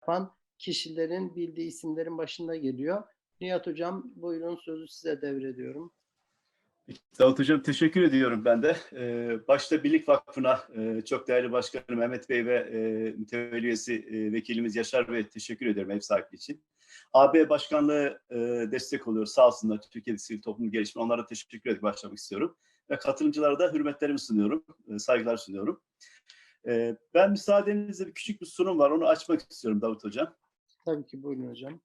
yapan kişilerin bildiği isimlerin başında geliyor. Nihat Hocam buyurun sözü size devrediyorum. Davut Hocam teşekkür ediyorum ben de. Ee, başta Birlik Vakfı'na e, çok değerli başkanım Mehmet Bey ve e, mütevelli üyesi e, vekilimiz Yaşar Bey teşekkür ediyorum ev sahipliği için. AB Başkanlığı e, destek oluyor sağ olsunlar Türkiye'de sivil toplum gelişimi onlara teşekkür edip başlamak istiyorum. Ve katılımcılara da hürmetlerimi sunuyorum, e, saygılar sunuyorum. E, ben müsaadenizle bir küçük bir sunum var onu açmak istiyorum Davut Hocam. Tabii ki buyurun hocam.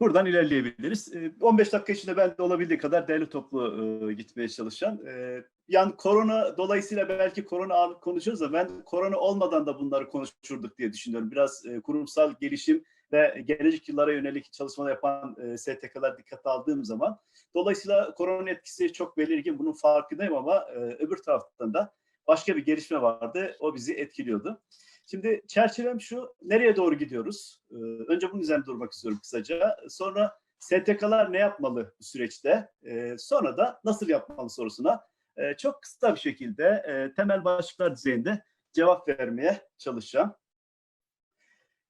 Buradan ilerleyebiliriz. Ee, 15 dakika içinde ben de olabildiği kadar değerli toplu e, gitmeye çalışacağım. Ee, yani korona dolayısıyla belki korona ağırlık konuşuyoruz da ben korona olmadan da bunları konuşurduk diye düşünüyorum. Biraz e, kurumsal gelişim ve gelecek yıllara yönelik çalışmalar yapan e, STK'lar dikkate aldığım zaman dolayısıyla korona etkisi çok belirgin bunun farkındayım ama e, öbür taraftan da başka bir gelişme vardı. O bizi etkiliyordu. Şimdi çerçevem şu, nereye doğru gidiyoruz? Ee, önce bunun üzerine durmak istiyorum kısaca. Sonra STK'lar ne yapmalı bu süreçte? Ee, sonra da nasıl yapmalı sorusuna e, çok kısa bir şekilde e, temel başlıklar düzeyinde cevap vermeye çalışacağım.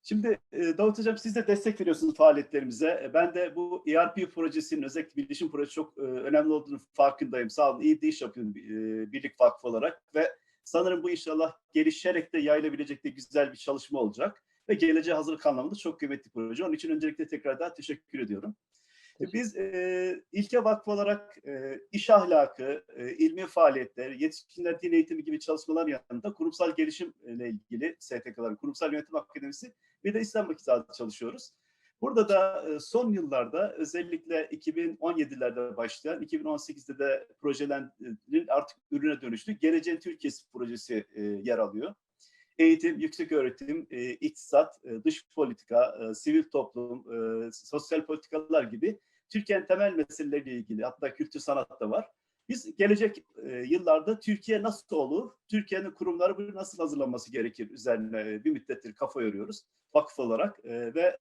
Şimdi e, Davut Hocam siz de destek veriyorsunuz faaliyetlerimize. E, Ben de bu ERP projesinin özellikle bilişim projesi çok e, önemli olduğunu farkındayım. Sağ olun iyi de iş yapıyorsun e, Birlik Vakfı olarak ve Sanırım bu inşallah gelişerek de yayılabilecek de güzel bir çalışma olacak. Ve geleceğe hazırlık anlamında çok kıymetli bir proje. Onun için öncelikle tekrardan teşekkür ediyorum. Biz e, İlke Vakfı olarak e, iş ahlakı, e, ilmi faaliyetler, yetişkinler din eğitimi gibi çalışmalar yanında kurumsal gelişimle ilgili STK'ların, Kurumsal Yönetim Akademisi ve de İslam Vakıfı'nda çalışıyoruz. Burada da son yıllarda özellikle 2017'lerde başlayan, 2018'de de projelerin artık ürüne dönüştü. Geleceğin Türkiye'si projesi yer alıyor. Eğitim, yüksek öğretim, iktisat, dış politika, sivil toplum, sosyal politikalar gibi Türkiye'nin temel meseleleriyle ilgili hatta kültür sanat da var. Biz gelecek yıllarda Türkiye nasıl olur, Türkiye'nin kurumları nasıl hazırlanması gerekir üzerine bir müddettir kafa yoruyoruz vakıf olarak ve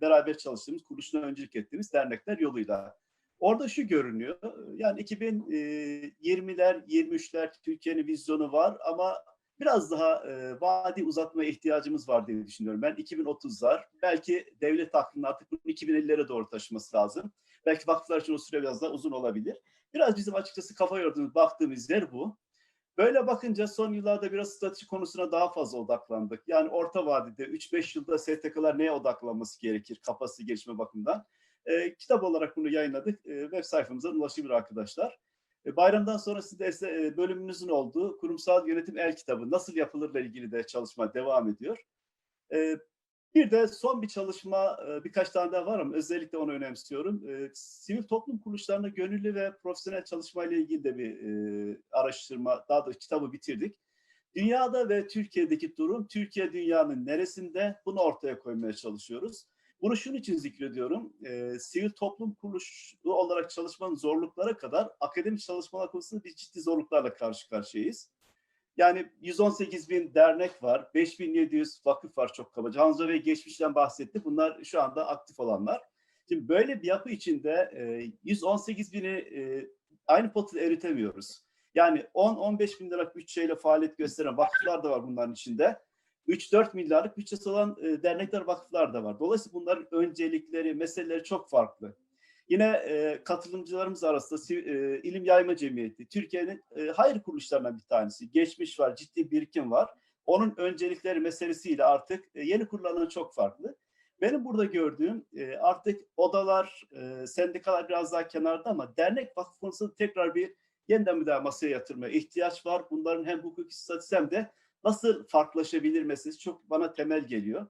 beraber çalıştığımız, kuruluşuna öncülük ettiğimiz dernekler yoluyla. Orada şu görünüyor, yani 2020'ler, 23'ler Türkiye'nin vizyonu var ama biraz daha vadi uzatmaya ihtiyacımız var diye düşünüyorum. Ben 2030'lar, belki devlet aklının artık bunu 2050'lere doğru taşıması lazım. Belki vakıflar için o süre biraz daha uzun olabilir. Biraz bizim açıkçası kafa yorduğumuz, baktığımız yer bu. Böyle bakınca son yıllarda biraz strateji konusuna daha fazla odaklandık. Yani orta vadede 3-5 yılda STK'lar neye odaklanması gerekir kapasite gelişme bakımından. E, kitap olarak bunu yayınladık. E, web sayfamızdan ulaşabilir arkadaşlar. E, bayramdan sonra sizde e, bölümünüzün olduğu kurumsal yönetim el kitabı nasıl yapılırla ilgili de çalışma devam ediyor. E, bir de son bir çalışma, birkaç tane daha var ama özellikle onu önemsiyorum. Sivil toplum kuruluşlarına gönüllü ve profesyonel çalışmayla ilgili de bir araştırma, daha da kitabı bitirdik. Dünyada ve Türkiye'deki durum, Türkiye dünyanın neresinde bunu ortaya koymaya çalışıyoruz. Bunu şunun için zikrediyorum. sivil toplum kuruluşu olarak çalışmanın zorluklara kadar akademik çalışmalar konusunda biz ciddi zorluklarla karşı karşıyayız. Yani 118 bin dernek var, 5700 vakıf var çok kabaca. Hanzo Bey geçmişten bahsetti. Bunlar şu anda aktif olanlar. Şimdi böyle bir yapı içinde 118 bini aynı potu eritemiyoruz. Yani 10-15 bin liralık bütçeyle faaliyet gösteren vakıflar da var bunların içinde. 3-4 milyarlık bütçesi olan dernekler, vakıflar da var. Dolayısıyla bunların öncelikleri, meseleleri çok farklı. Yine e, katılımcılarımız arasında e, İlim Yayma Cemiyeti, Türkiye'nin e, hayır kuruluşlarından bir tanesi. Geçmiş var, ciddi birikim var. Onun öncelikleri meselesiyle artık e, yeni kurulanlar çok farklı. Benim burada gördüğüm e, artık odalar, e, sendikalar biraz daha kenarda ama dernek vakıf konusunda tekrar bir yeniden bir daha masaya yatırmaya ihtiyaç var. Bunların hem hukuki statüsü hem de nasıl farklılaşabilir meselesi çok bana temel geliyor.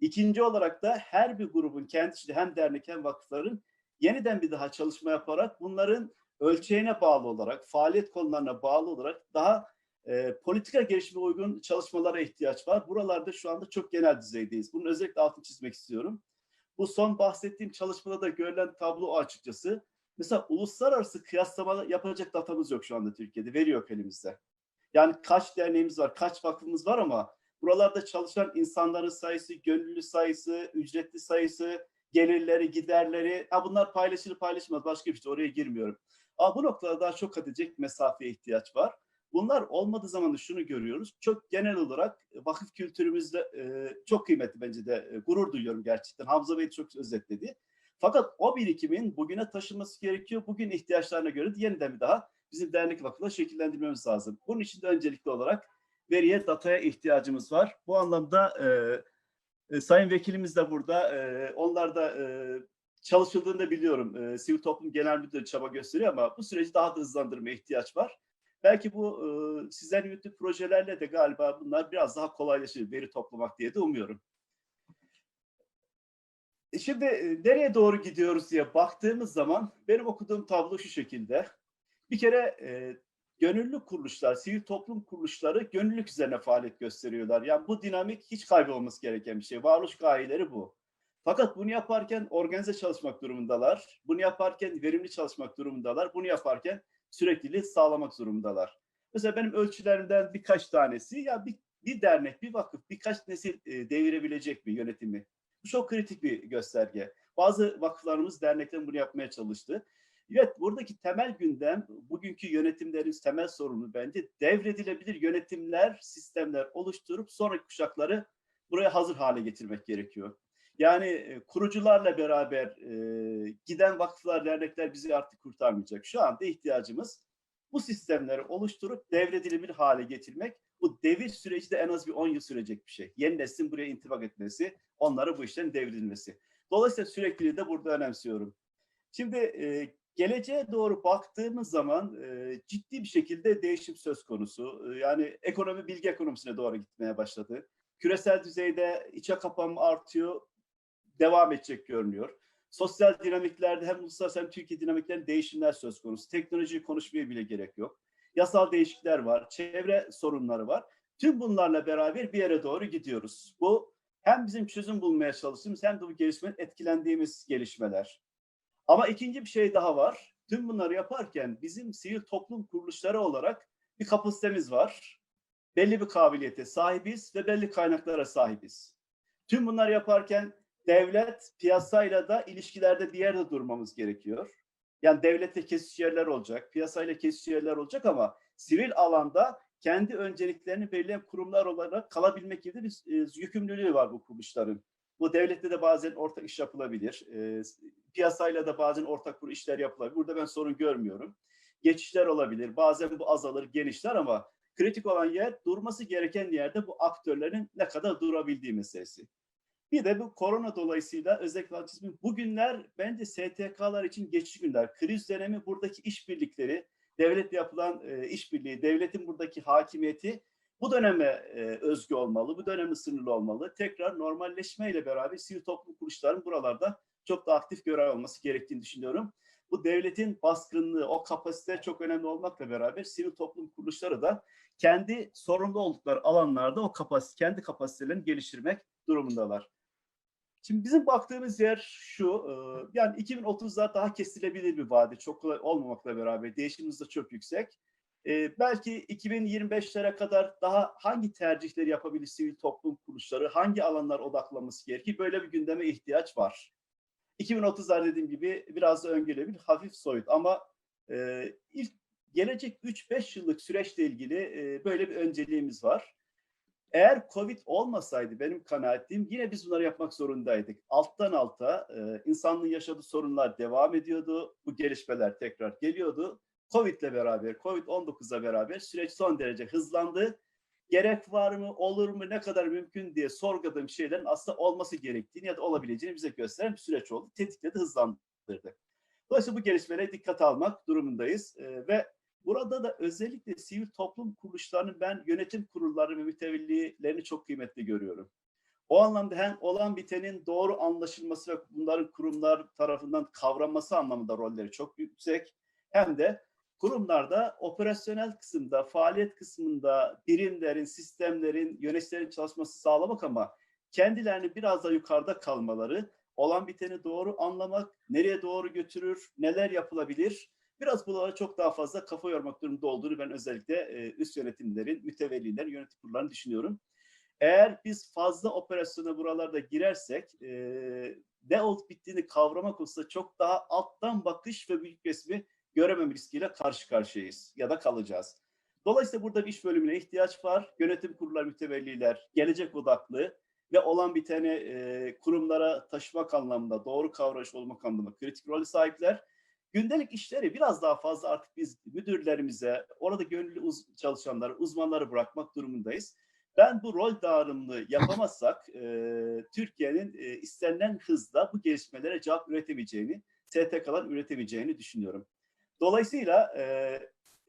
İkinci olarak da her bir grubun kendi içinde hem dernek hem vakıfların yeniden bir daha çalışma yaparak bunların ölçeğine bağlı olarak, faaliyet konularına bağlı olarak daha e, politika gelişime uygun çalışmalara ihtiyaç var. Buralarda şu anda çok genel düzeydeyiz. Bunun özellikle altını çizmek istiyorum. Bu son bahsettiğim çalışmada da görülen tablo açıkçası. Mesela uluslararası kıyaslama yapacak datamız yok şu anda Türkiye'de. Veri yok elimizde. Yani kaç derneğimiz var, kaç vakfımız var ama buralarda çalışan insanların sayısı, gönüllü sayısı, ücretli sayısı, gelirleri, giderleri, ha bunlar paylaşılır paylaşılmaz başka bir şey oraya girmiyorum. Ama bu noktada daha çok kat edecek mesafeye ihtiyaç var. Bunlar olmadığı zaman da şunu görüyoruz. Çok genel olarak vakıf kültürümüzde e, çok kıymetli bence de e, gurur duyuyorum gerçekten. Hamza Bey çok özetledi. Fakat o birikimin bugüne taşınması gerekiyor. Bugün ihtiyaçlarına göre yeniden bir daha bizim dernek vakıfla şekillendirmemiz lazım. Bunun için de öncelikli olarak veriye, dataya ihtiyacımız var. Bu anlamda e, e, Sayın Vekilimiz de burada. E, onlar da e, çalışıldığını da biliyorum. E, Sivil Toplum Genel Müdürü çaba gösteriyor ama bu süreci daha da hızlandırmaya ihtiyaç var. Belki bu e, sizlerin yürüttüğü projelerle de galiba bunlar biraz daha kolaylaşır veri toplamak diye de umuyorum. E, Şimdi e, nereye doğru gidiyoruz diye baktığımız zaman benim okuduğum tablo şu şekilde. Bir kere e, gönüllü kuruluşlar, sivil toplum kuruluşları gönüllülük üzerine faaliyet gösteriyorlar. Yani bu dinamik hiç kaybolması gereken bir şey. Varoluş gayeleri bu. Fakat bunu yaparken organize çalışmak durumundalar. Bunu yaparken verimli çalışmak durumundalar. Bunu yaparken sürekliliği sağlamak durumundalar. Mesela benim ölçülerimden birkaç tanesi ya bir, bir dernek, bir vakıf birkaç nesil e, devirebilecek mi yönetimi? Bu çok kritik bir gösterge. Bazı vakıflarımız, dernekler bunu yapmaya çalıştı. Evet, buradaki temel gündem, bugünkü yönetimlerin temel sorunu bence devredilebilir yönetimler, sistemler oluşturup sonraki kuşakları buraya hazır hale getirmek gerekiyor. Yani e, kurucularla beraber e, giden vakıflar, dernekler bizi artık kurtarmayacak. Şu anda ihtiyacımız bu sistemleri oluşturup devredilebilir hale getirmek. Bu devir süreci de en az bir 10 yıl sürecek bir şey. Yeni neslin buraya intibak etmesi, onlara bu işlerin devredilmesi. Dolayısıyla sürekliliği de burada önemsiyorum. Şimdi e, geleceğe doğru baktığımız zaman e, ciddi bir şekilde değişim söz konusu. E, yani ekonomi bilgi ekonomisine doğru gitmeye başladı. Küresel düzeyde içe kapanma artıyor, devam edecek görünüyor. Sosyal dinamiklerde hem uluslararası hem Türkiye dinamiklerinde değişimler söz konusu. Teknolojiyi konuşmaya bile gerek yok. Yasal değişiklikler var, çevre sorunları var. Tüm bunlarla beraber bir yere doğru gidiyoruz. Bu hem bizim çözüm bulmaya çalıştığımız hem de bu gelişmenin etkilendiğimiz gelişmeler. Ama ikinci bir şey daha var. Tüm bunları yaparken bizim sivil toplum kuruluşları olarak bir kapasitemiz var. Belli bir kabiliyete sahibiz ve belli kaynaklara sahibiz. Tüm bunları yaparken devlet piyasayla da ilişkilerde bir yerde durmamız gerekiyor. Yani devlette kesiş yerler olacak, piyasayla kesiş yerler olacak ama sivil alanda kendi önceliklerini belirleyen kurumlar olarak kalabilmek gibi bir e, yükümlülüğü var bu kuruluşların. Bu devlette de bazen ortak iş yapılabilir. E, piyasayla da bazen ortak kur işler yapılabilir. Burada ben sorun görmüyorum. Geçişler olabilir. Bazen bu azalır, genişler ama kritik olan yer durması gereken yerde bu aktörlerin ne kadar durabildiği meselesi. Bir de bu korona dolayısıyla özellikle otizmin bugünler bence STK'lar için geçici günler. Kriz dönemi buradaki işbirlikleri, devletle yapılan e, işbirliği, devletin buradaki hakimiyeti bu döneme e, özgü olmalı, bu döneme sınırlı olmalı. Tekrar normalleşmeyle beraber sivil toplum kuruluşların buralarda çok da aktif görev alması gerektiğini düşünüyorum. Bu devletin baskınlığı, o kapasite çok önemli olmakla beraber sivil toplum kuruluşları da kendi sorumlu oldukları alanlarda o kapasite, kendi kapasitelerini geliştirmek durumundalar. Şimdi bizim baktığımız yer şu, e, yani 2030'lar daha kesilebilir bir vade, çok kolay olmamakla beraber değişimimiz de çok yüksek. E, belki 2025'lere kadar daha hangi tercihleri yapabilir sivil toplum kuruluşları, hangi alanlar odaklanması gerekir, böyle bir gündeme ihtiyaç var. 2030'lar dediğim gibi biraz da öngörülebilir, hafif soyut ama e, ilk gelecek 3-5 yıllık süreçle ilgili e, böyle bir önceliğimiz var. Eğer Covid olmasaydı benim kanaatim yine biz bunları yapmak zorundaydık. Alttan alta e, insanlığın yaşadığı sorunlar devam ediyordu. Bu gelişmeler tekrar geliyordu. Covid'le beraber, Covid-19'la beraber süreç son derece hızlandı. Gerek var mı, olur mu, ne kadar mümkün diye sorguladığım şeylerin aslında olması gerektiğini ya da olabileceğini bize gösteren bir süreç oldu. Tetikledi, hızlandırdı. Dolayısıyla bu gelişmelere dikkat almak durumundayız e, ve Burada da özellikle sivil toplum kuruluşlarının ben yönetim kurulları ve mütevellilerini çok kıymetli görüyorum. O anlamda hem olan bitenin doğru anlaşılması ve bunların kurumlar tarafından kavranması anlamında rolleri çok yüksek. Hem de kurumlarda operasyonel kısımda, faaliyet kısmında birimlerin, sistemlerin, yöneticilerin çalışması sağlamak ama kendilerini biraz da yukarıda kalmaları, olan biteni doğru anlamak, nereye doğru götürür, neler yapılabilir, biraz bunlara çok daha fazla kafa yormak durumunda olduğunu ben özellikle e, üst yönetimlerin, mütevellilerin, yönetim kurullarını düşünüyorum. Eğer biz fazla operasyona buralarda girersek e, ne olup bittiğini kavramak olsa çok daha alttan bakış ve büyük resmi görememe riskiyle karşı karşıyayız ya da kalacağız. Dolayısıyla burada bir iş bölümüne ihtiyaç var. Yönetim kurulları mütevelliler gelecek odaklı ve olan biteni e, kurumlara taşımak anlamında, doğru kavrayış olmak anlamında kritik rol sahipler. Gündelik işleri biraz daha fazla artık biz müdürlerimize, orada gönüllü uz- çalışanları, uzmanları bırakmak durumundayız. Ben bu rol dağılımını yapamazsak e, Türkiye'nin e, istenilen hızla bu gelişmelere cevap üretemeyeceğini, STK'lar üretemeyeceğini düşünüyorum. Dolayısıyla e,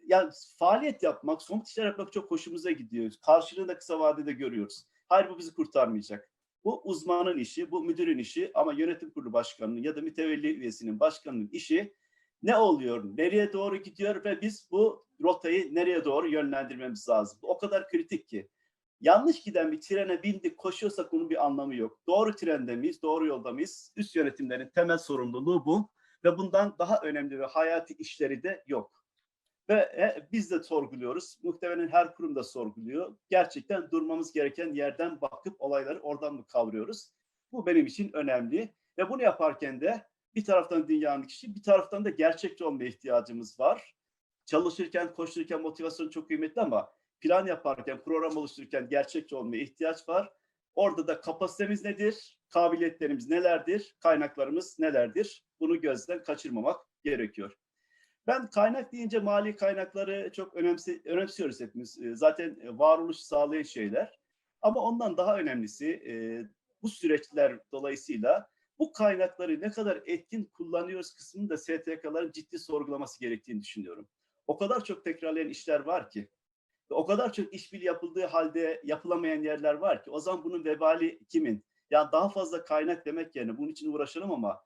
yani faaliyet yapmak, somut işler yapmak çok hoşumuza gidiyor. Karşılığını da kısa vadede görüyoruz. Hayır bu bizi kurtarmayacak. Bu uzmanın işi, bu müdürün işi ama yönetim kurulu başkanının ya da mütevelli üyesinin başkanının işi ne oluyor, nereye doğru gidiyor ve biz bu rotayı nereye doğru yönlendirmemiz lazım. O kadar kritik ki. Yanlış giden bir trene bindik, koşuyorsak bunun bir anlamı yok. Doğru trende miyiz, doğru yolda mıyız? Üst yönetimlerin temel sorumluluğu bu ve bundan daha önemli ve hayati işleri de yok. Ve e, biz de sorguluyoruz. Muhtemelen her kurum da sorguluyor. Gerçekten durmamız gereken yerden bakıp olayları oradan mı kavruyoruz? Bu benim için önemli. Ve bunu yaparken de bir taraftan dünyanın kişi, bir taraftan da gerçekçi olmaya ihtiyacımız var. Çalışırken, koştururken motivasyon çok kıymetli ama plan yaparken, program oluştururken gerçekçi olmaya ihtiyaç var. Orada da kapasitemiz nedir? Kabiliyetlerimiz nelerdir? Kaynaklarımız nelerdir? Bunu gözden kaçırmamak gerekiyor. Ben kaynak deyince mali kaynakları çok önemsi, önemsiyoruz hepimiz. E, Zaten e, varoluş sağlayan şeyler. Ama ondan daha önemlisi e, bu süreçler dolayısıyla bu kaynakları ne kadar etkin kullanıyoruz kısmını da STK'ların ciddi sorgulaması gerektiğini düşünüyorum. O kadar çok tekrarlayan işler var ki, o kadar çok işbirliği yapıldığı halde yapılamayan yerler var ki o zaman bunun vebali kimin? Yani daha fazla kaynak demek yerine bunun için uğraşalım ama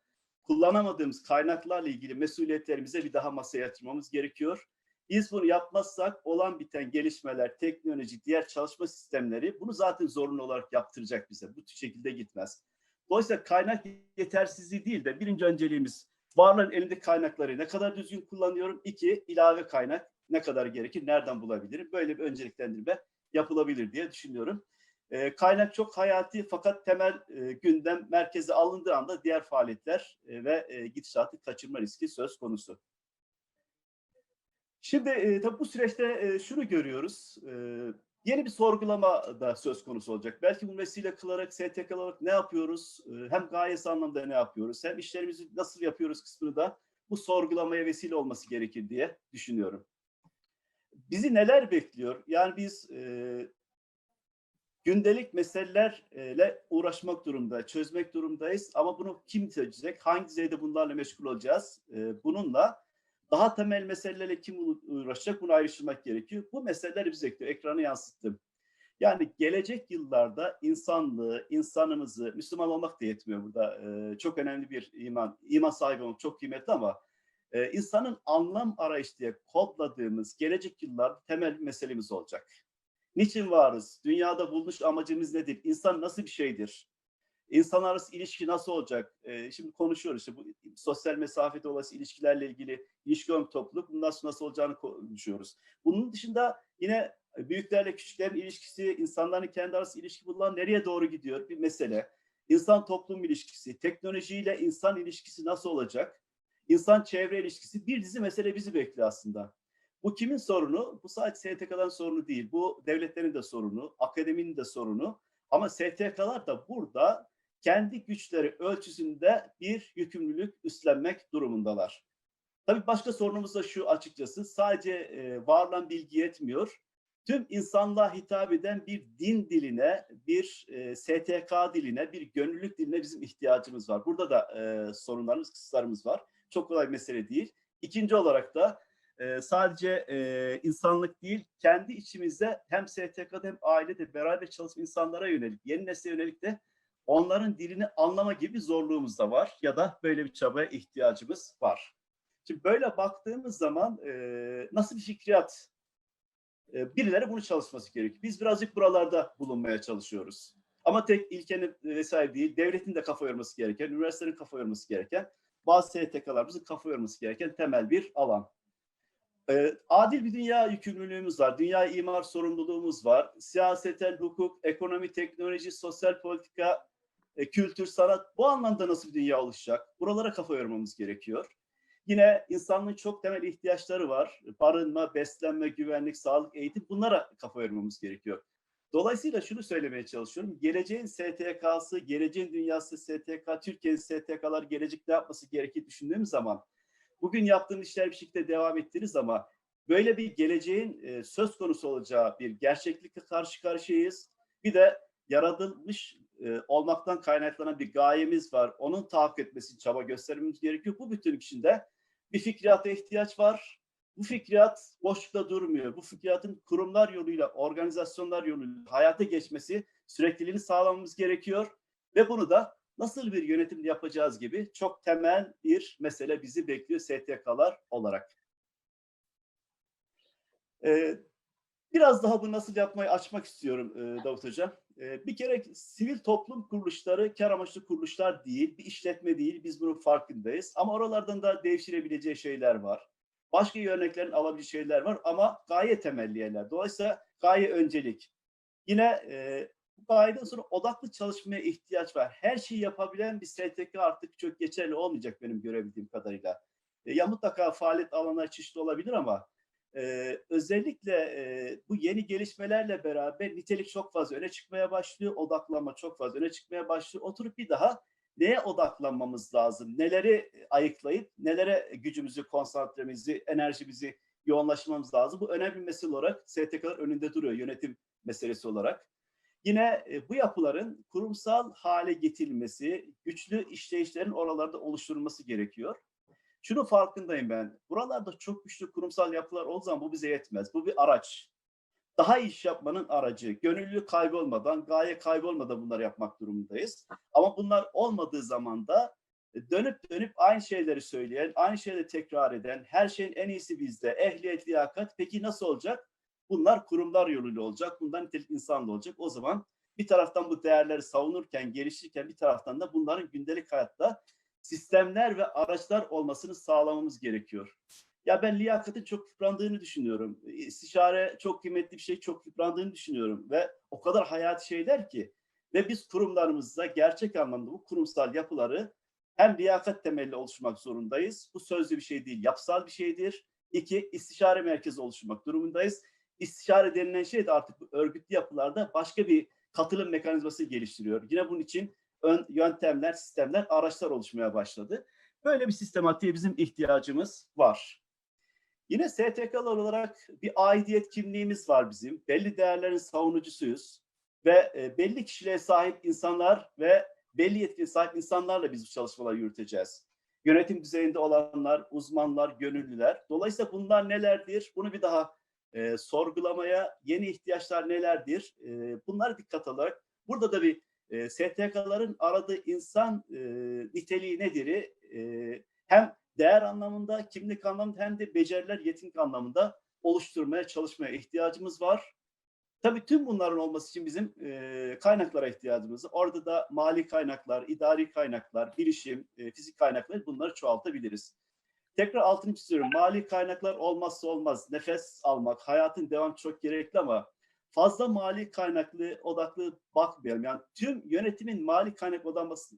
kullanamadığımız kaynaklarla ilgili mesuliyetlerimize bir daha masaya yatırmamız gerekiyor. Biz bunu yapmazsak olan biten gelişmeler, teknoloji, diğer çalışma sistemleri bunu zaten zorunlu olarak yaptıracak bize. Bu şekilde gitmez. Dolayısıyla kaynak yetersizliği değil de birinci önceliğimiz varlığın elindeki kaynakları ne kadar düzgün kullanıyorum? İki, ilave kaynak ne kadar gerekir, nereden bulabilirim? Böyle bir önceliklendirme yapılabilir diye düşünüyorum. E, kaynak çok hayati fakat temel e, gündem merkeze alındığı anda diğer faaliyetler e, ve e, gidişatı kaçırma riski söz konusu. Şimdi e, tabii bu süreçte e, şunu görüyoruz. E, yeni bir sorgulama da söz konusu olacak. Belki bu vesile kılarak STK olarak ne yapıyoruz? E, hem gayesi anlamda ne yapıyoruz? Hem işlerimizi nasıl yapıyoruz kısmını da bu sorgulamaya vesile olması gerekir diye düşünüyorum. Bizi neler bekliyor? Yani biz e, gündelik meselelerle uğraşmak durumda, çözmek durumdayız. Ama bunu kim çözecek? Hangi düzeyde bunlarla meşgul olacağız? E, bununla daha temel meselelerle kim uğraşacak bunu ayrıştırmak gerekiyor. Bu meseleleri bize bekliyor. Ekranı yansıttım. Yani gelecek yıllarda insanlığı, insanımızı, Müslüman olmak da yetmiyor burada. E, çok önemli bir iman, iman sahibi olmak çok kıymetli ama e, insanın anlam arayış diye kodladığımız gelecek yıllarda temel meselemiz olacak. Niçin varız? Dünyada bulunuş amacımız nedir? İnsan nasıl bir şeydir? İnsan arası ilişki nasıl olacak? Ee, şimdi konuşuyoruz işte bu sosyal mesafe dolayısıyla ilişkilerle ilgili ilişki ön topluluk bundan sonra nasıl olacağını konuşuyoruz. Bunun dışında yine büyüklerle küçüklerin ilişkisi, insanların kendi arası ilişki bunlar nereye doğru gidiyor bir mesele. İnsan toplum ilişkisi, teknolojiyle insan ilişkisi nasıl olacak? İnsan çevre ilişkisi bir dizi mesele bizi bekliyor aslında. Bu kimin sorunu? Bu sadece STK'dan sorunu değil. Bu devletlerin de sorunu, akademinin de sorunu. Ama STK'lar da burada kendi güçleri ölçüsünde bir yükümlülük üstlenmek durumundalar. Tabii başka sorunumuz da şu açıkçası sadece e, varlan bilgi yetmiyor. Tüm insanlığa hitap eden bir din diline, bir e, STK diline, bir gönüllülük diline bizim ihtiyacımız var. Burada da e, sorunlarımız, kısıtlarımız var. Çok kolay mesele değil. İkinci olarak da e, sadece e, insanlık değil, kendi içimizde hem STK'da hem ailede beraber çalışan insanlara yönelik, yeni nesle yönelik de onların dilini anlama gibi bir zorluğumuz da var ya da böyle bir çabaya ihtiyacımız var. Şimdi böyle baktığımız zaman e, nasıl bir fikriyat e, birileri bunu çalışması gerekiyor. Biz birazcık buralarda bulunmaya çalışıyoruz. Ama tek ilkenin vesaire değil, devletin de kafa yorması gereken, üniversitelerin kafa yorması gereken, bazı STK'larımızın kafa yorması gereken temel bir alan. E, adil bir dünya yükümlülüğümüz var, dünya imar sorumluluğumuz var, siyasetel hukuk, ekonomi, teknoloji, sosyal politika, e, kültür, sanat bu anlamda nasıl bir dünya oluşacak? Buralara kafa yormamız gerekiyor. Yine insanlığın çok temel ihtiyaçları var. Barınma, beslenme, güvenlik, sağlık, eğitim bunlara kafa yormamız gerekiyor. Dolayısıyla şunu söylemeye çalışıyorum. Geleceğin STK'sı, geleceğin dünyası STK, Türkiye'nin STK'lar gelecekte yapması gerekir düşündüğümüz zaman bugün yaptığımız işler bir şekilde devam ettiririz ama böyle bir geleceğin e, söz konusu olacağı bir gerçeklikle karşı karşıyayız. Bir de yaratılmış e, olmaktan kaynaklanan bir gayemiz var. Onun tahakkuk etmesi çaba göstermemiz gerekiyor. Bu bütünlük içinde bir fikriyata ihtiyaç var. Bu fikriyat boşlukta durmuyor. Bu fikriyatın kurumlar yoluyla, organizasyonlar yoluyla hayata geçmesi sürekliliğini sağlamamız gerekiyor. Ve bunu da nasıl bir yönetim yapacağız gibi çok temel bir mesele bizi bekliyor STK'lar olarak. Ee, biraz daha bunu nasıl yapmayı açmak istiyorum e, Davut Hocam. E, bir kere sivil toplum kuruluşları kar amaçlı kuruluşlar değil, bir işletme değil. Biz bunun farkındayız. Ama oralardan da devşirebileceği şeyler var. Başka örneklerin alabileceği şeyler var ama gaye temelli yerler. Dolayısıyla gaye öncelik. Yine e, bu gayeden sonra odaklı çalışmaya ihtiyaç var. Her şeyi yapabilen bir STK artık çok geçerli olmayacak benim görebildiğim kadarıyla. E, ya mutlaka faaliyet alanları çeşitli olabilir ama ee, özellikle e, bu yeni gelişmelerle beraber nitelik çok fazla öne çıkmaya başlıyor, odaklanma çok fazla öne çıkmaya başlıyor. Oturup bir daha neye odaklanmamız lazım, neleri ayıklayıp nelere gücümüzü, konsantremizi, enerjimizi yoğunlaşmamız lazım. Bu önemli mesele olarak STK'lar önünde duruyor yönetim meselesi olarak. Yine e, bu yapıların kurumsal hale getirilmesi, güçlü işleyişlerin oralarda oluşturulması gerekiyor. Şunu farkındayım ben. Buralarda çok güçlü kurumsal yapılar olduğu zaman bu bize yetmez. Bu bir araç. Daha iyi iş yapmanın aracı. Gönüllü kaybolmadan, gaye kaybolmadan bunları yapmak durumundayız. Ama bunlar olmadığı zaman da dönüp dönüp aynı şeyleri söyleyen, aynı şeyleri tekrar eden, her şeyin en iyisi bizde, ehliyet, liyakat. Peki nasıl olacak? Bunlar kurumlar yoluyla olacak. Bundan nitelik insanla olacak. O zaman bir taraftan bu değerleri savunurken, geliştirirken bir taraftan da bunların gündelik hayatta sistemler ve araçlar olmasını sağlamamız gerekiyor. Ya ben liyakatın çok yıprandığını düşünüyorum. İstişare çok kıymetli bir şey, çok yıprandığını düşünüyorum. Ve o kadar hayati şeyler ki. Ve biz kurumlarımızda gerçek anlamda bu kurumsal yapıları hem liyakat temelli oluşmak zorundayız. Bu sözlü bir şey değil, yapısal bir şeydir. İki, istişare merkezi oluşturmak durumundayız. İstişare denilen şey de artık örgütlü yapılarda başka bir katılım mekanizması geliştiriyor. Yine bunun için ön, yöntemler, sistemler, araçlar oluşmaya başladı. Böyle bir sistematiğe bizim ihtiyacımız var. Yine STK'lar olarak bir aidiyet kimliğimiz var bizim. Belli değerlerin savunucusuyuz ve e, belli kişiliğe sahip insanlar ve belli yetkiye sahip insanlarla biz bu çalışmaları yürüteceğiz. Yönetim düzeyinde olanlar, uzmanlar, gönüllüler. Dolayısıyla bunlar nelerdir? Bunu bir daha e, sorgulamaya, yeni ihtiyaçlar nelerdir? E, bunlara dikkat alarak burada da bir e, STK'ların aradığı insan e, niteliği nedir? E, hem değer anlamında, kimlik anlamında hem de beceriler, yetkinlik anlamında oluşturmaya, çalışmaya ihtiyacımız var. Tabii tüm bunların olması için bizim e, kaynaklara ihtiyacımız var. Orada da mali kaynaklar, idari kaynaklar, bilişim, e, fizik kaynakları bunları çoğaltabiliriz. Tekrar altını çiziyorum. Mali kaynaklar olmazsa olmaz. Nefes almak, hayatın devam çok gerekli ama fazla mali kaynaklı odaklı bakmayalım. Yani tüm yönetimin mali kaynak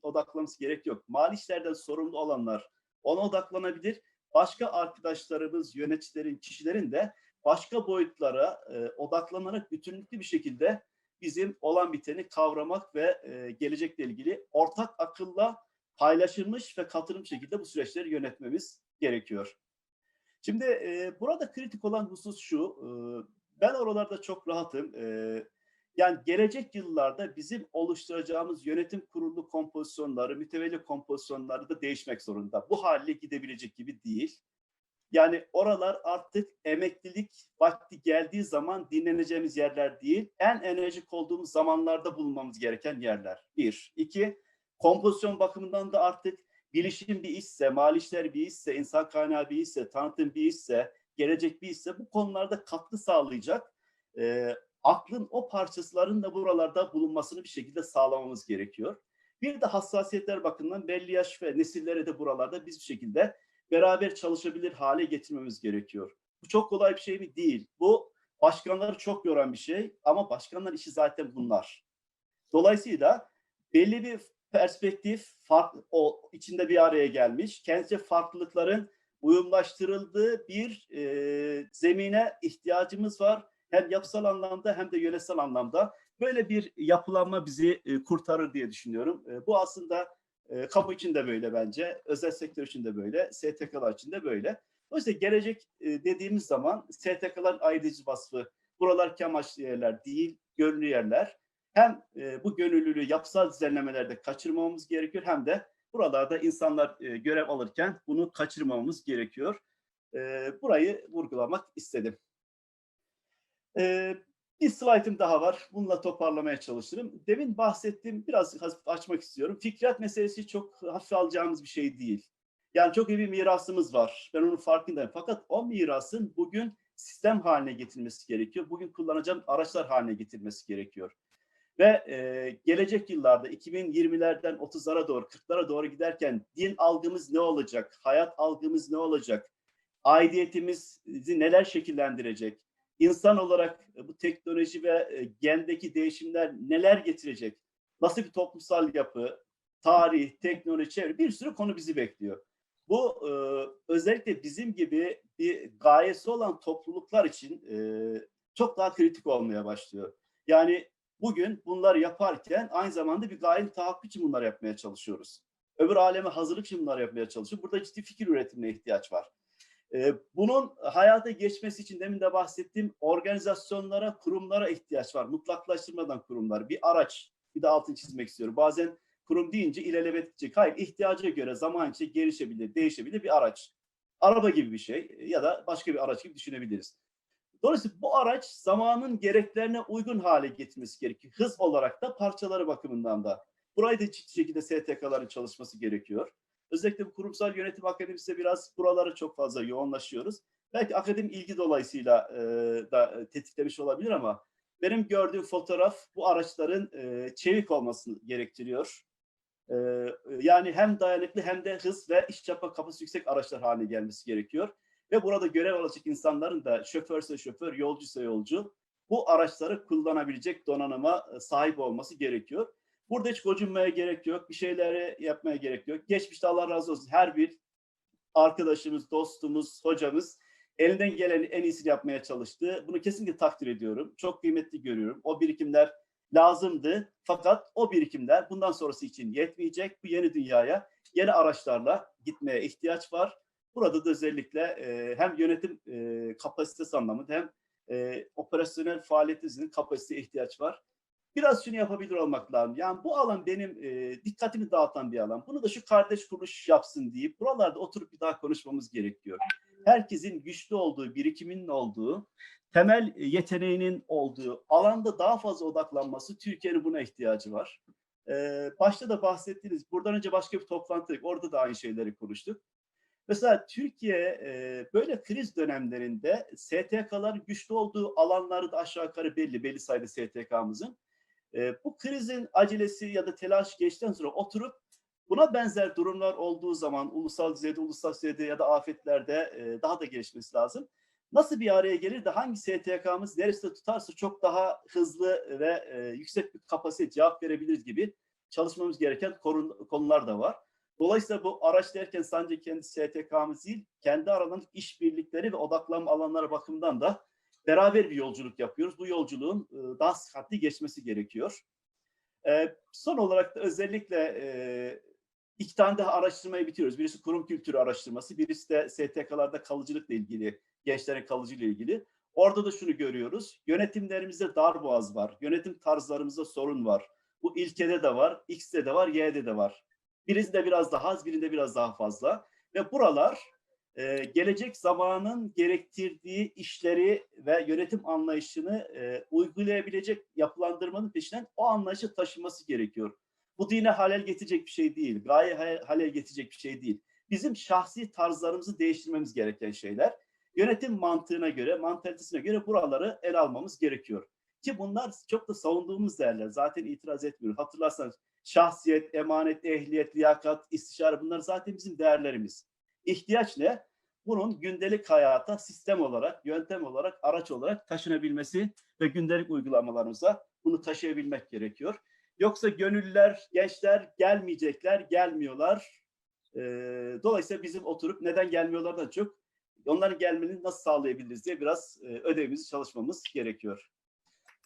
odaklanması, gerek yok. Mali işlerden sorumlu olanlar ona odaklanabilir. Başka arkadaşlarımız, yöneticilerin, kişilerin de başka boyutlara e, odaklanarak bütünlüklü bir şekilde bizim olan biteni kavramak ve e, gelecekle ilgili ortak akılla paylaşılmış ve katılım şekilde bu süreçleri yönetmemiz gerekiyor. Şimdi e, burada kritik olan husus şu, e, ben oralarda çok rahatım. Ee, yani gelecek yıllarda bizim oluşturacağımız yönetim kurulu kompozisyonları, mütevelli kompozisyonları da değişmek zorunda. Bu hale gidebilecek gibi değil. Yani oralar artık emeklilik vakti geldiği zaman dinleneceğimiz yerler değil, en enerjik olduğumuz zamanlarda bulunmamız gereken yerler. Bir. iki kompozisyon bakımından da artık bilişim bir işse, mali işler bir işse, insan kaynağı bir işse, tanıtım bir işse, gelecek bir ise bu konularda katkı sağlayacak e, aklın o parçasıların da buralarda bulunmasını bir şekilde sağlamamız gerekiyor. Bir de hassasiyetler bakımından belli yaş ve nesillere de buralarda biz bir şekilde beraber çalışabilir hale getirmemiz gerekiyor. Bu çok kolay bir şey mi? Değil. Bu başkanları çok yoran bir şey ama başkanlar işi zaten bunlar. Dolayısıyla belli bir perspektif farklı, o içinde bir araya gelmiş. Kendince farklılıkların uyumlaştırıldığı bir e, zemine ihtiyacımız var. Hem yapısal anlamda hem de yönetsel anlamda. Böyle bir yapılanma bizi e, kurtarır diye düşünüyorum. E, bu aslında e, kamu için de böyle bence, özel sektör için de böyle, STK'lar için de böyle. Dolayısıyla gelecek e, dediğimiz zaman STK'ların ayrıcı vasfı, buralar amaçlı yerler değil, gönüllü yerler. Hem e, bu gönüllülüğü yapısal düzenlemelerde kaçırmamamız gerekiyor hem de buralarda insanlar e, görev alırken bunu kaçırmamamız gerekiyor. E, burayı vurgulamak istedim. E, bir slaytım daha var. Bununla toparlamaya çalışırım. Demin bahsettiğim biraz açmak istiyorum. Fikriyat meselesi çok hafife alacağımız bir şey değil. Yani çok iyi bir mirasımız var. Ben onun farkındayım. Fakat o mirasın bugün sistem haline getirilmesi gerekiyor. Bugün kullanacağım araçlar haline getirilmesi gerekiyor. Ve e, gelecek yıllarda 2020'lerden 30'lara doğru, 40'lara doğru giderken din algımız ne olacak? Hayat algımız ne olacak? Aidiyetimizi neler şekillendirecek? İnsan olarak bu teknoloji ve e, gendeki değişimler neler getirecek? Nasıl bir toplumsal yapı, tarih, teknoloji, çevre bir sürü konu bizi bekliyor. Bu e, özellikle bizim gibi bir gayesi olan topluluklar için e, çok daha kritik olmaya başlıyor. Yani bugün bunları yaparken aynı zamanda bir gayenin tahakkuk için bunları yapmaya çalışıyoruz. Öbür aleme hazırlık için bunları yapmaya çalışıyoruz. Burada ciddi fikir üretimine ihtiyaç var. Ee, bunun hayata geçmesi için demin de bahsettiğim organizasyonlara, kurumlara ihtiyaç var. Mutlaklaştırmadan kurumlar. Bir araç, bir de altını çizmek istiyorum. Bazen kurum deyince ilelebet gidecek. Hayır, ihtiyaca göre zaman içinde gelişebilir, değişebilir bir araç. Araba gibi bir şey ya da başka bir araç gibi düşünebiliriz. Dolayısıyla bu araç zamanın gereklerine uygun hale getirmesi gerekiyor. Hız olarak da parçaları bakımından da. Burayı da ciddi şekilde STK'ların çalışması gerekiyor. Özellikle bu kurumsal yönetim akademisi biraz buralara çok fazla yoğunlaşıyoruz. Belki akademi ilgi dolayısıyla e, da tetiklemiş olabilir ama benim gördüğüm fotoğraf bu araçların e, çevik olmasını gerektiriyor. E, yani hem dayanıklı hem de hız ve iş yapma kapasitesi yüksek araçlar haline gelmesi gerekiyor. Ve burada görev alacak insanların da şoförse şoför, yolcuysa yolcu bu araçları kullanabilecek donanıma sahip olması gerekiyor. Burada hiç gocunmaya gerek yok. Bir şeyleri yapmaya gerek yok. Geçmişte Allah razı olsun her bir arkadaşımız, dostumuz, hocamız elinden gelen en iyisini yapmaya çalıştı. Bunu kesinlikle takdir ediyorum. Çok kıymetli görüyorum. O birikimler lazımdı. Fakat o birikimler bundan sonrası için yetmeyecek. Bu yeni dünyaya yeni araçlarla gitmeye ihtiyaç var. Burada da özellikle e, hem yönetim e, kapasitesi anlamında hem e, operasyonel faaliyet kapasiteye ihtiyaç var biraz şunu yapabilir olmak lazım. Yani bu alan benim e, dikkatimi dağıtan bir alan. Bunu da şu kardeş kuruluş yapsın deyip buralarda oturup bir daha konuşmamız gerekiyor. Herkesin güçlü olduğu, birikiminin olduğu, temel yeteneğinin olduğu alanda daha fazla odaklanması Türkiye'nin buna ihtiyacı var. Ee, başta da bahsettiğiniz, buradan önce başka bir toplantı, orada da aynı şeyleri konuştuk. Mesela Türkiye e, böyle kriz dönemlerinde STK'ların güçlü olduğu alanları da aşağı yukarı belli, belli sayıda STK'mızın. E, bu krizin acelesi ya da telaş geçten sonra oturup buna benzer durumlar olduğu zaman ulusal düzeyde, ulusal düzeyde ya da afetlerde e, daha da gelişmesi lazım. Nasıl bir araya gelir de hangi STK'mız neresinde tutarsa çok daha hızlı ve e, yüksek bir kapasite cevap verebiliriz gibi çalışmamız gereken konular da var. Dolayısıyla bu araç derken sadece kendi STK'mız değil, kendi aralarındaki işbirlikleri ve odaklanma alanları bakımından da beraber bir yolculuk yapıyoruz. Bu yolculuğun e, daha sıhhatli geçmesi gerekiyor. E, son olarak da özellikle e, iki tane daha araştırmayı bitiriyoruz. Birisi kurum kültürü araştırması, birisi de STK'larda kalıcılıkla ilgili, gençlerin kalıcılığı ilgili. Orada da şunu görüyoruz. Yönetimlerimizde darboğaz var. Yönetim tarzlarımızda sorun var. Bu ilkede de var, X'de de var, Y'de de var. Birinde biraz daha az, birinde biraz daha fazla. Ve buralar e, gelecek zamanın gerektirdiği işleri ve yönetim anlayışını e, uygulayabilecek yapılandırmanın peşinden o anlayışı taşıması gerekiyor. Bu dine halel getirecek bir şey değil, gaye halel getirecek bir şey değil. Bizim şahsi tarzlarımızı değiştirmemiz gereken şeyler. Yönetim mantığına göre, mantalitesine göre buraları ele almamız gerekiyor. Ki bunlar çok da savunduğumuz değerler. Zaten itiraz etmiyoruz. Hatırlarsanız şahsiyet, emanet, ehliyet, liyakat, istişare bunlar zaten bizim değerlerimiz. İhtiyaç ne? Bunun gündelik hayata sistem olarak, yöntem olarak, araç olarak taşınabilmesi ve gündelik uygulamalarımıza bunu taşıyabilmek gerekiyor. Yoksa gönüllüler, gençler gelmeyecekler, gelmiyorlar. E, dolayısıyla bizim oturup neden gelmiyorlardan çok onların gelmeni nasıl sağlayabiliriz diye biraz e, ödevimizi çalışmamız gerekiyor.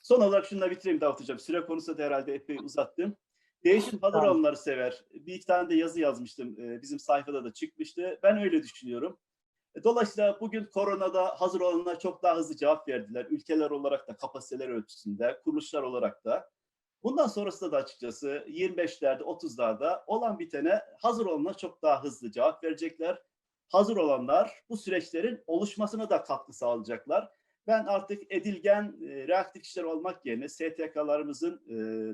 Son olarak şununla bitireyim Davut Hocam. Süre konusunda da herhalde epey uzattım. Değişim hazır Tamam. olanları sever. Bir iki tane de yazı yazmıştım. e, Bizim sayfada da çıkmıştı. Ben öyle düşünüyorum. E, Dolayısıyla bugün koronada hazır olanlar çok daha hızlı cevap verdiler. Ülkeler olarak da kapasiteler ölçüsünde, kuruluşlar olarak da. Bundan sonrasında da açıkçası 25'lerde, 30'larda olan bitene hazır olanlar çok daha hızlı cevap verecekler. Hazır olanlar bu süreçlerin oluşmasına da katkı sağlayacaklar. Ben artık edilgen, e, reaktif kişiler olmak yerine STK'larımızın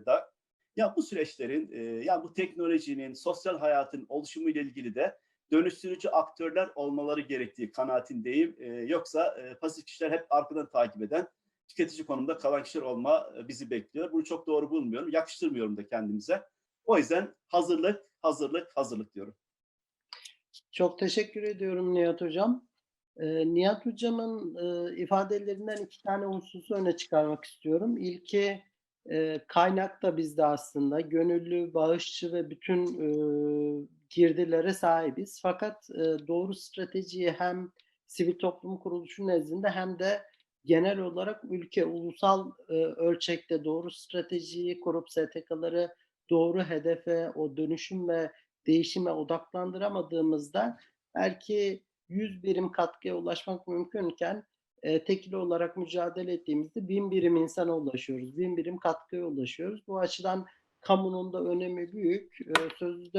da ya bu süreçlerin, e, ya bu teknolojinin, sosyal hayatın oluşumu ile ilgili de dönüştürücü aktörler olmaları gerektiği kanaatindeyim. E, yoksa e, pasif kişiler hep arkadan takip eden, tüketici konumda kalan kişiler olma bizi bekliyor. Bunu çok doğru bulmuyorum, yakıştırmıyorum da kendimize. O yüzden hazırlık, hazırlık, hazırlık diyorum. Çok teşekkür ediyorum Nihat Hocam. Nihat Hocam'ın ifadelerinden iki tane hususu öne çıkarmak istiyorum. İlki e, kaynak da bizde aslında gönüllü, bağışçı ve bütün e, girdilere sahibiz. Fakat e, doğru stratejiyi hem sivil toplum kuruluşu nezdinde hem de genel olarak ülke ulusal e, ölçekte doğru stratejiyi kurup STK'ları doğru hedefe, o dönüşüm ve değişime odaklandıramadığımızda belki 100 birim katkıya ulaşmak mümkünken e, tekil olarak mücadele ettiğimizde bin birim insana ulaşıyoruz. Bin birim katkıya ulaşıyoruz. Bu açıdan kamunun da önemi büyük. E, sözde